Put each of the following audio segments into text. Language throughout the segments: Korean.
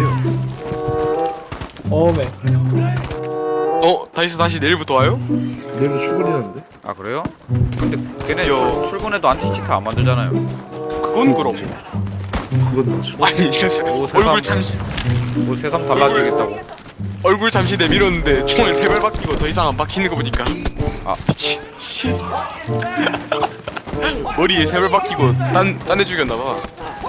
내일이에요. 어메 어 다이스 다시 내일부터 와요? 내일부터 출근이라는데? 아 그래요? 근데 걔네 요. 출, 출근해도 안티치트 안 만들잖아요 그건 그럼 그건 맞죠. 아니 얼굴 세상. 잠시 뭐 새삼 달라지겠다고 얼굴 잠시 내밀었는데 총을 세 발 박히고 더 이상 안 박히는 거 보니까 아. 미치 씨. 머리에 세 발 박히고 딴 딴애 죽였나 봐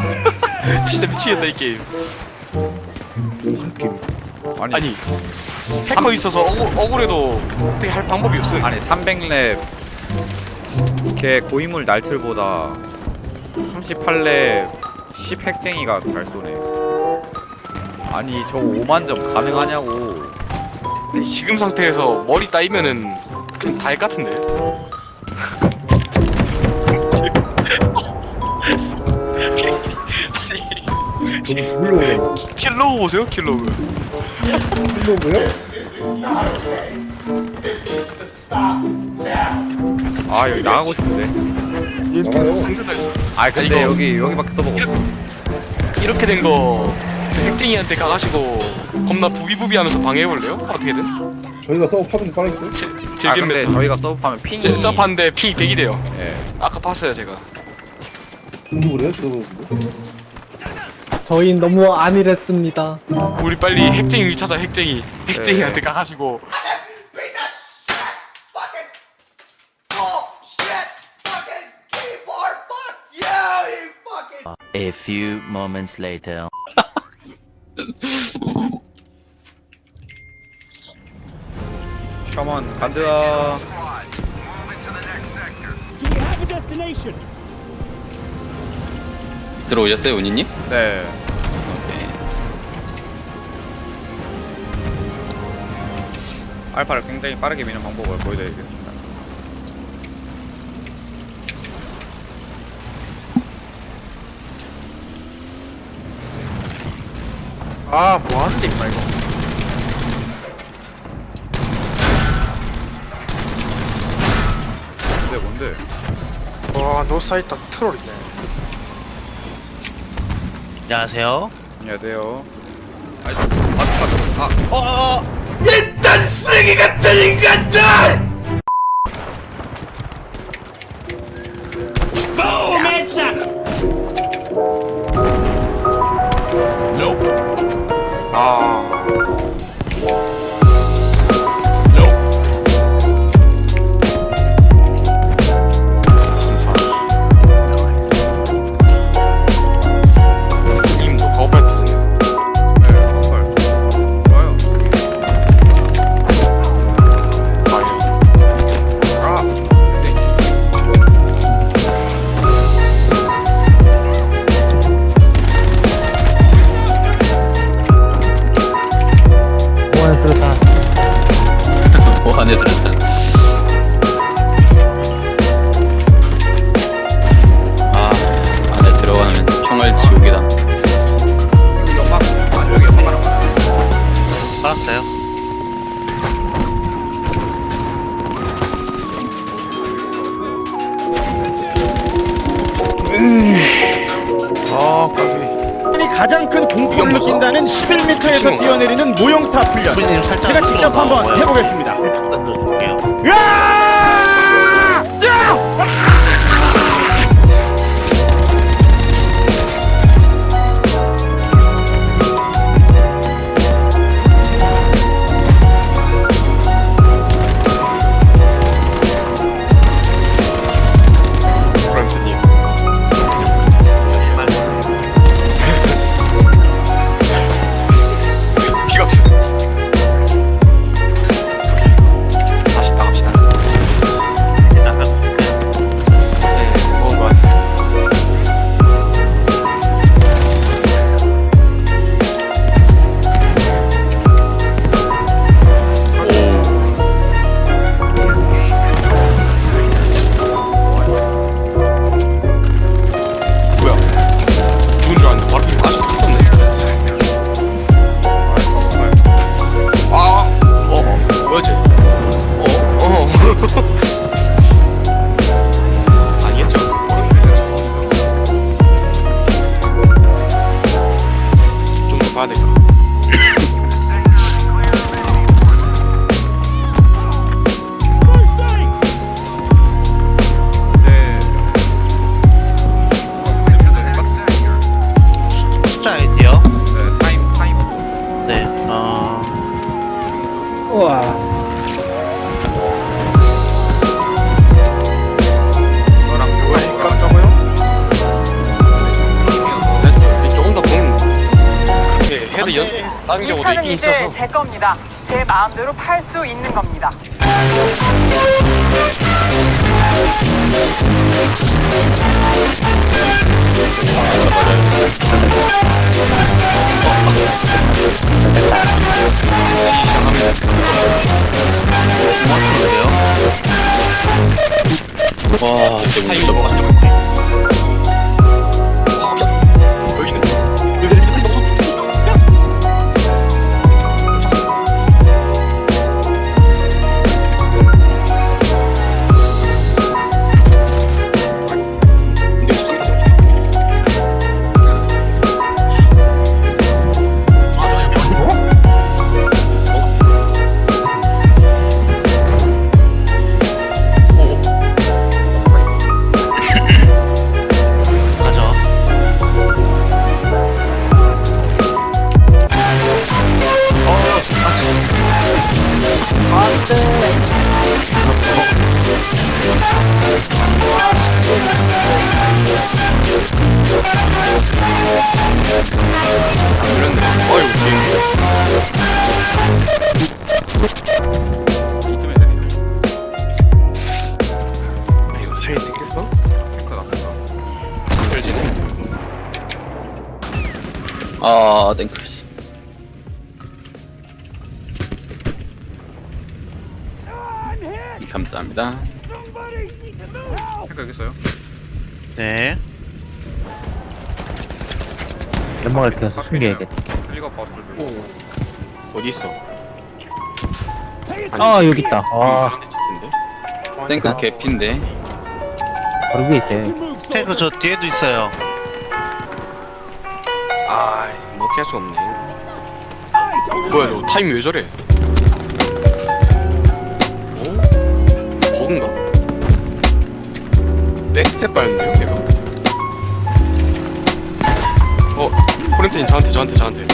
진짜 미치겠다 이 게임. 아니, 아니 해커 있어서 억울, 억울해도 어떻게 할 방법이 없어 아니 300렙. 걔 고인물 날틀보다 38렙 10 핵쟁이가 잘 쏘네. 아니 저거 5만 점 가능하냐고. 지금 상태에서 머리 따이면은 그냥 다할 같은데? 아니 저는 죽으려고 킬로우 보세요 킬로우 아 여기 나가고 싶은데 나가요. 아 근데 이거- 여기 여기밖에 없어 이렇게 된 거 핵쟁이한테 가가지고 겁나 부비부비하면서 방해해볼래요? 어떻게든 저희가 서브 파면 빠르겠죠? 제- 아 즐긴 근데 메타 저희가 서브하면 핑이 제 서브한데 핑이 100이 돼요 예. 아까 봤어요 제가 공부 그래요? 근데. 저희 너무 안일했습니다. 우리 빨리 핵쟁이 찾아 핵쟁이. 핵쟁이한테 가가지고. A few moments later. 셔먼 간드아 들어오셨어요, 운이님? 네 알파를 굉장히 빠르게 미는 방법을 보여드리겠습니다. 아 뭐하는데 임마 이거? 뭔데 뭔데? 와 노사이타 트롤이네. 안녕하세요. 안녕하세요. 아이 맞맞아 님도 알았어요. 아 까비 이 가장 큰 공포를 느낀다는 11m에서 뛰어내리는 모형타 훈련. 제가 직접 한번 해보겠습니다. 으아! 있긴 회사는 이제 있어서. 제 겁니다. 제 마음대로 팔 수 있는 겁니다. 와, 이제 타임 넘어갔다. 감사합니다. 탱크 여기 있어요 네. 연막을 펴서 숨겨야겠다. 슬리거 버스 줄 들고 어디 있어? 아 여기 있다. 아 이상한 데 찍힌데? 땡크 개피인데. 바로 위에 있어요. 탱크 저 뒤에도 있어요. 아, 뭐 어떻게 할수 없네. 뭐야 저거 타임 왜 저래? 백스텝 밟는데요, 걔가? 어, 코렌트님 저한테, 저한테, 저한테.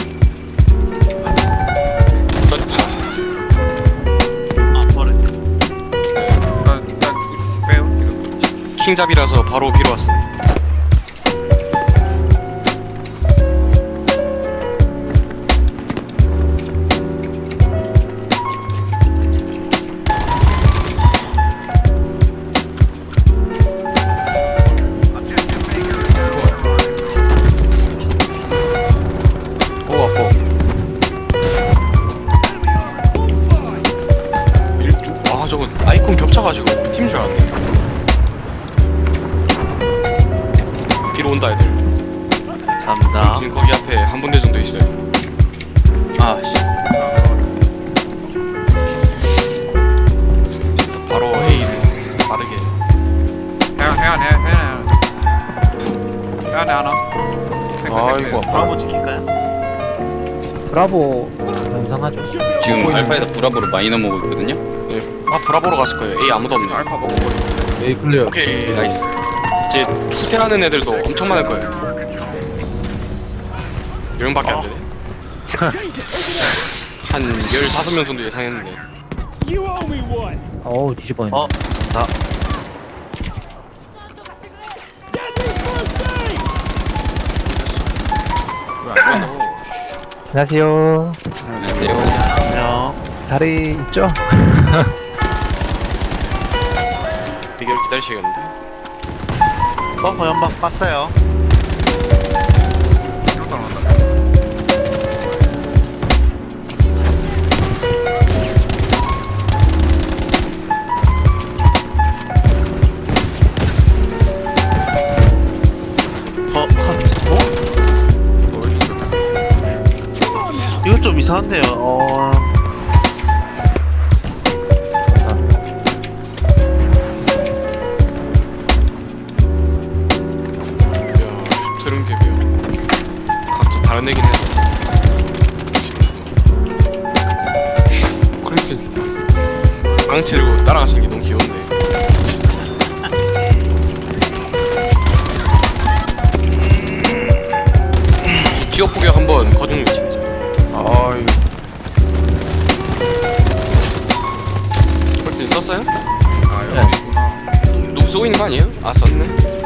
저, 아, 버렸어. 네, 일단 일단 죽을 수 빼요 지금 킹잡이라서 바로 비로 왔어. 오 저거 아이콘 겹쳐가지고 우리 팀인 줄 알았네. 비로 온다 애들. 감사합니다. 지금 거기 앞에 한 분대 정도 있어요. 아, 씨. 바로 회의를 빠르게. 해안 해안 해안 해안 해안에 하나 탱크 아이고, 브라보 지킬까요? 브라보 영상하죠. 지금 알파에서 브라보로 많이 넘어오고 있거든요. 네. 아 브라보로 갔을 거예요. A 아무도 없네. 알파 먹어버리고 에이 클리어 오케이 나이스. 이제 투세하는 애들도 엄청 많을 거예요. 열 명밖에 안 되네. 한 15명 정도 예상했는데. 어우. 어, 나 왜안 죽었나? 안녕하세요. 안녕하세요. 안녕. 자리 있죠? 비결 기다리시겠는데? 서버 연방 빡어요. 이렇게 나온다 각자 다른 애긴 해서. 크림튼. 빵 치르고 따라가시는 게 너무 귀여운데. 지역 포격 한번 거중 내죠. 아유 크림튼 썼어요? 아 여기 있구나 누구 쏘고 있는 거 아니에요? 아 썼네.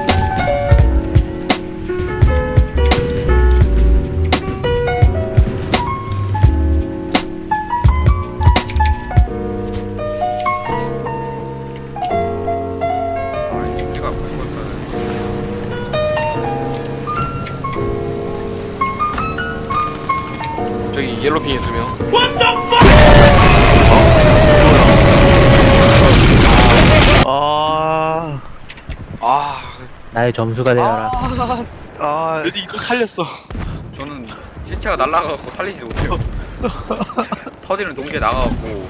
핑에 두 명. 아, 아. 나의 점수가 되어라. 아, 레디 이거 살렸어? 저는 시체가 날아가고 살리지도 못해요. 터지는 동시에 나가갖고